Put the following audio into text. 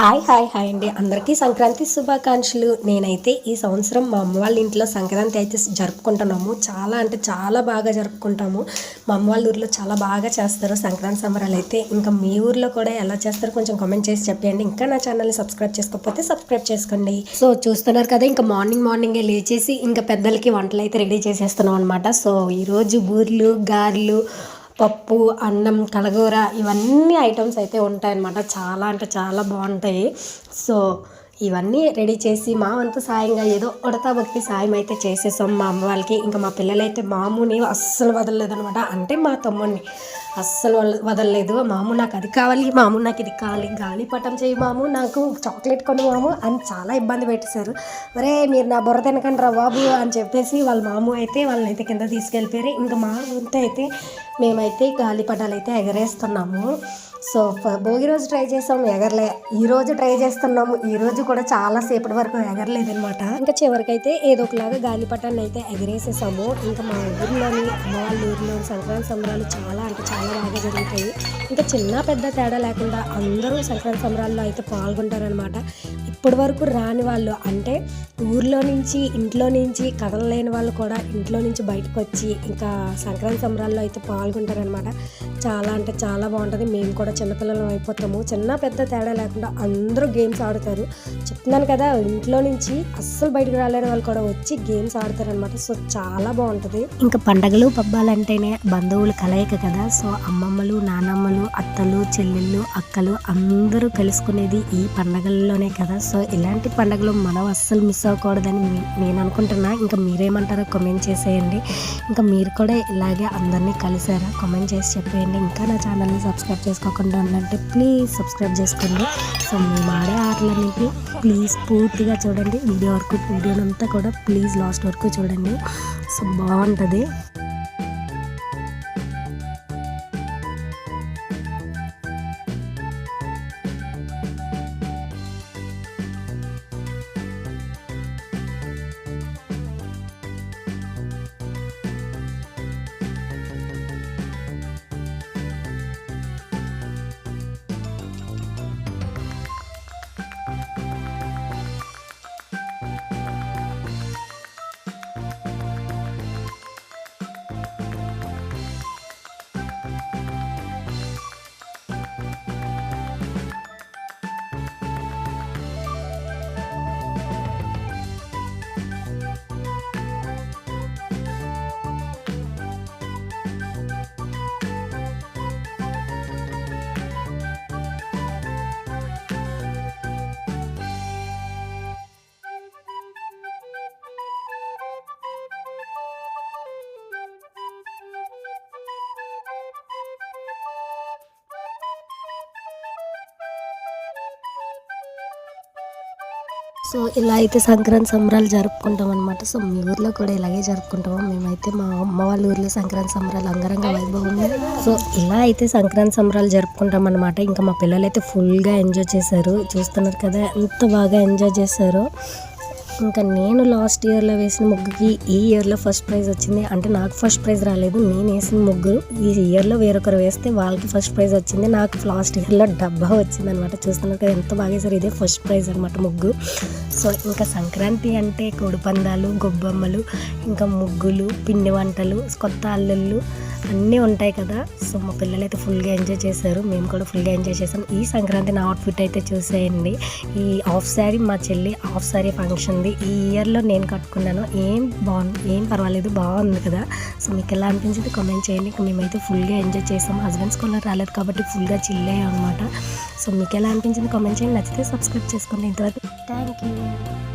Hi hi hi అండి. అందరికీ సంక్రాంతి శుభాకాంక్షలు. నేనైతే ఈ సంవత్సరం మా అమ్మ వాళ్ళ ఇంట్లో సంక్రాంతి అయితే జరుపుకుంటున్నాము. చాలా అంటే చాలా బాగా జరుపుకుంటాము. మా అమ్మ వాళ్ళ ఊర్లో చాలా బాగా చేస్తారు సంక్రాంతి సంబరాలు అయితే. ఇంకా మీ ఊర్లో కూడా ఎలా చేస్తారో కొంచెం కామెంట్ చేసి చెప్పండి ఇంకా నా ఛానల్ని సబ్స్క్రైబ్ చేసుకోకపోతే సబ్స్క్రైబ్ చేసుకోండి. సో చూస్తున్నారు కదా ఇంకా మార్నింగ్ మార్నింగే లేచేసి ఇంకా పెద్దలకి వంటలు అయితే రెడీ చేసేస్తున్నాం అనమాట సో ఈరోజు బూర్లు గారెలు పప్పు అన్నం కలగూర ఇవన్నీ ఐటమ్స్ అయితే ఉంటాయన్నమాట. చాలా అంటే చాలా బాగుంటాయి. సో ఇవన్నీ రెడీ చేసి మా వంతు సాయంగా ఏదో ఉడతా భక్తి సాయం అయితే చేసేసాం మా అమ్మ వాళ్ళకి. ఇంకా మా పిల్లలైతే మామూని అస్సలు వదలలేదు అనమాట అంటే మా తమ్ముడిని. అస్సలు వదలలేదు. మాము నాకు అది కావాలి మాము నాకు ఇది కావాలి గాలిపటం చేయి మాము నాకు చాక్లెట్ కొను మాము అని చాలా ఇబ్బంది పెట్టేశారు. మరే మీరు నా బుర్ర తినకండి రా బాబు అని చెప్పేసి వాళ్ళ మాము అయితే వాళ్ళని అయితే కింద తీసుకెళ్ళిపోయారు. ఇంకా మా వంతు అయితే మేమైతే గాలిపటాలు అయితే ఎగరేస్తున్నాము. సో భోగి రోజు ట్రై చేసాము ఎగరలే. ఈ రోజు ట్రై చేస్తున్నాము. ఈ రోజు కూడా చాలా సేపటి వరకు ఎగరలేదనమాట ఇంకా చివరికైతే ఏదో ఒకలాగా గాలిపటాన్ని అయితే ఎగరేసేసాము. ఇంకా మా ఊర్లోని అమ్మ వాళ్ళ ఊర్లో సంక్రాంతి సంబరాలు చాలా అంటే చాలా చాలా బాగా జరుగుతాయి. ఇంకా చిన్న పెద్ద తేడా లేకుండా అందరూ సంక్రాంతి సంబరాల్లో అయితే పాల్గొంటారనమాట ఇప్పటి వరకు రాని వాళ్ళు అంటే ఊర్లో నుంచి ఇంట్లో నుంచి కదలలేని వాళ్ళు కూడా ఇంట్లో నుంచి బయటకు వచ్చి ఇంకా సంక్రాంతి సంబరాల్లో అయితే పాల్గొంటారనమాట చాలా అంటే చాలా బాగుంటుంది. మేము కూడా చిన్నపిల్లలం అయిపోతాము. చిన్న పెద్ద తేడా లేకుండా అందరూ గేమ్స్ ఆడుతారు. చెప్తున్నాను కదా ఇంట్లో నుంచి అస్సలు బయటకు రాలేని వాళ్ళు కూడా వచ్చి గేమ్స్ ఆడతారనమాట సో చాలా బాగుంటుంది. ఇంకా పండగలు పబ్బాలు అంటేనే బంధువులు కలయిక కదా. సో అమ్మమ్మలు నానమ్మలు అత్తలు చెల్లెళ్ళు అక్కలు అందరూ కలుసుకునేది ఈ పండగల్లోనే కదా. సో ఇలాంటి పండగలు మనం అస్సలు మిస్ అవ్వకూడదని నేను అనుకుంటున్నా. ఇంకా మీరేమంటారో కామెంట్ చేసేయండి. ఇంకా మీరు కూడా ఇలాగే అందరినీ కలిసారా? కామెంట్ చేసి చెప్పేయండి. ఇంకా నా ఛానల్ని సబ్స్క్రైబ్ చేసుకోకుండా ఉందంటే ప్లీజ్ సబ్స్క్రైబ్ చేసుకోండి. సో మేము ఆడే ఆటలన్నిటి ప్లీజ్ పూర్తిగా చూడండి. వీడియో వరకు వీడియోనంతా కూడా ప్లీజ్ లాస్ట్ వరకు చూడండి. సో బాగుంటుంది. సో ఇలా అయితే సంక్రాంతి సంబరాలు జరుపుకుంటాం అనమాట సో మీ ఊర్లో కూడా ఇలాగే జరుపుకుంటాము. మేమైతే మా అమ్మ వాళ్ళ ఊర్లో సంక్రాంతి సంబరాలు అంగరంగ వైభవంగా సో ఇలా అయితే సంక్రాంతి సంబరాలు జరుపుకుంటాం అనమాట ఇంకా మా పిల్లలు అయితే ఫుల్గా ఎంజాయ్ చేశారు. చూస్తున్నారు కదా ఎంత బాగా ఎంజాయ్ చేశారు. ఇంకా నేను లాస్ట్ ఇయర్లో వేసిన ముగ్గుకి ఈ ఇయర్లో ఫస్ట్ ప్రైజ్ వచ్చింది. అంటే నాకు ఫస్ట్ ప్రైజ్ రాలేదు నేను వేసిన ముగ్గురు ఈ ఇయర్లో వేరొకరు వేస్తే వాళ్ళకి ఫస్ట్ ప్రైజ్ వచ్చింది. నాకు లాస్ట్ ఇయర్లో డబ్బా వచ్చింది అనమాట చూస్తున్నారు కదా ఎంత బాగా సరే ఇదే ఫస్ట్ ప్రైజ్ అనమాట ముగ్గు. సో ఇంకా సంక్రాంతి అంటే కోడిపందాలు గొబ్బమ్మలు ఇంకా ముగ్గులు పిండి వంటలు కొత్త అల్లుళ్ళు అన్నీ ఉంటాయి కదా. సో మా పిల్లలు అయితే ఫుల్గా ఎంజాయ్ చేశారు. మేము కూడా ఫుల్గా ఎంజాయ్ చేసాం ఈ సంక్రాంతి నా అవుట్ఫిట్ అయితే చూసేయండి. ఈ హాఫ్ శారీ మా చెల్లి హాఫ్ శారీ ఫంక్షన్ది ఈ ఇయర్లో నేను కట్టుకున్నాను. ఏం బాగుంది ఏం పర్వాలేదు బాగుంది కదా. సో మీకు ఎలా అనిపించింది కామెంట్ చేయండి. మేమైతే ఫుల్గా ఎంజాయ్ చేసాం. హస్బెండ్స్ కూడా రాలేదు కాబట్టి ఫుల్గా చిల్లయ్యాం అనమాట సో మీకు ఎలా అనిపించింది కామెంట్ చేయండి. నచ్చితే సబ్స్క్రైబ్ చేసుకోండి. ఇంతవరకు థ్యాంక్ యూ